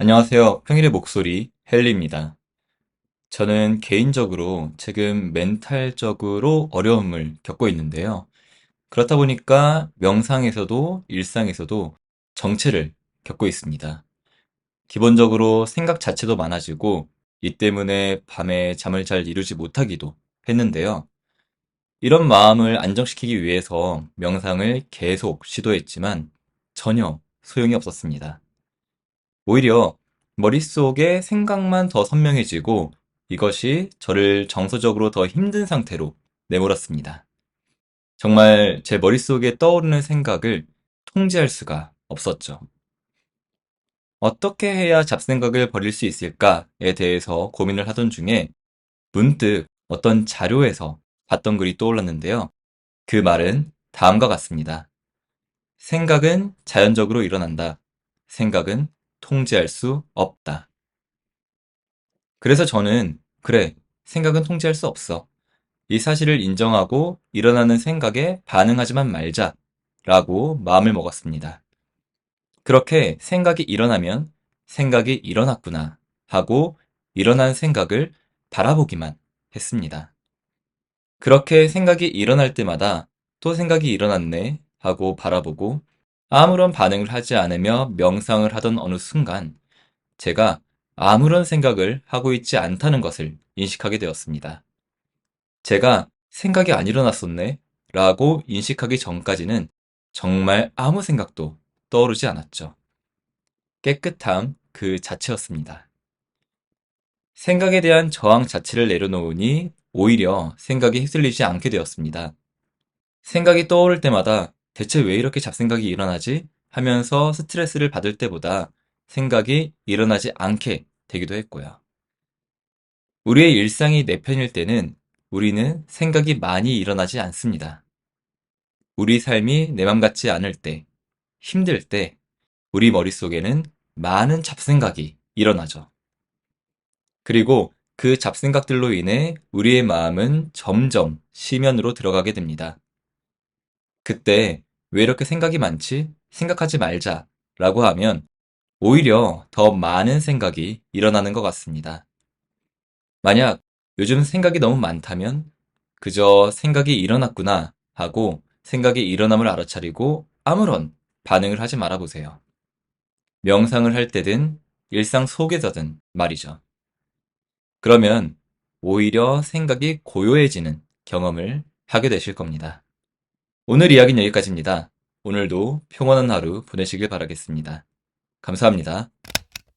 안녕하세요. 평일의 목소리 헨리입니다. 저는 개인적으로 지금 멘탈적으로 어려움을 겪고 있는데요. 그렇다 보니까 명상에서도 일상에서도 정체를 겪고 있습니다. 기본적으로 생각 자체도 많아지고 이 때문에 밤에 잠을 잘 이루지 못하기도 했는데요. 이런 마음을 안정시키기 위해서 명상을 계속 시도했지만 전혀 소용이 없었습니다. 오히려 머릿속에 생각만 더 선명해지고 이것이 저를 정서적으로 더 힘든 상태로 내몰았습니다. 정말 제 머릿속에 떠오르는 생각을 통제할 수가 없었죠. 어떻게 해야 잡생각을 버릴 수 있을까에 대해서 고민을 하던 중에 문득 어떤 자료에서 봤던 글이 떠올랐는데요. 그 말은 다음과 같습니다. 생각은 자연적으로 일어난다. 생각은 통제할 수 없다. 그래서 저는, 그래, 생각은 통제할 수 없어. 이 사실을 인정하고 일어나는 생각에 반응하지만 말자. 라고 마음을 먹었습니다. 그렇게 생각이 일어나면 생각이 일어났구나 하고 일어난 생각을 바라보기만 했습니다. 그렇게 생각이 일어날 때마다 또 생각이 일어났네 하고 바라보고 아무런 반응을 하지 않으며 명상을 하던 어느 순간 제가 아무런 생각을 하고 있지 않다는 것을 인식하게 되었습니다. 제가 생각이 안 일어났었네 라고 인식하기 전까지는 정말 아무 생각도 떠오르지 않았죠. 깨끗함 그 자체였습니다. 생각에 대한 저항 자체를 내려놓으니 오히려 생각이 휩쓸리지 않게 되었습니다. 생각이 떠오를 때마다 대체 왜 이렇게 잡생각이 일어나지? 하면서 스트레스를 받을 때보다 생각이 일어나지 않게 되기도 했고요. 우리의 일상이 내 편일 때는 우리는 생각이 많이 일어나지 않습니다. 우리 삶이 내 맘 같지 않을 때, 힘들 때, 우리 머릿속에는 많은 잡생각이 일어나죠. 그리고 그 잡생각들로 인해 우리의 마음은 점점 심연으로 들어가게 됩니다. 그때 왜 이렇게 생각이 많지? 생각하지 말자 라고 하면 오히려 더 많은 생각이 일어나는 것 같습니다. 만약 요즘 생각이 너무 많다면 그저 생각이 일어났구나 하고 생각이 일어남을 알아차리고 아무런 반응을 하지 말아보세요. 명상을 할 때든 일상 속에서든 말이죠. 그러면 오히려 생각이 고요해지는 경험을 하게 되실 겁니다. 오늘 이야기는 여기까지입니다. 오늘도 평온한 하루 보내시길 바라겠습니다. 감사합니다.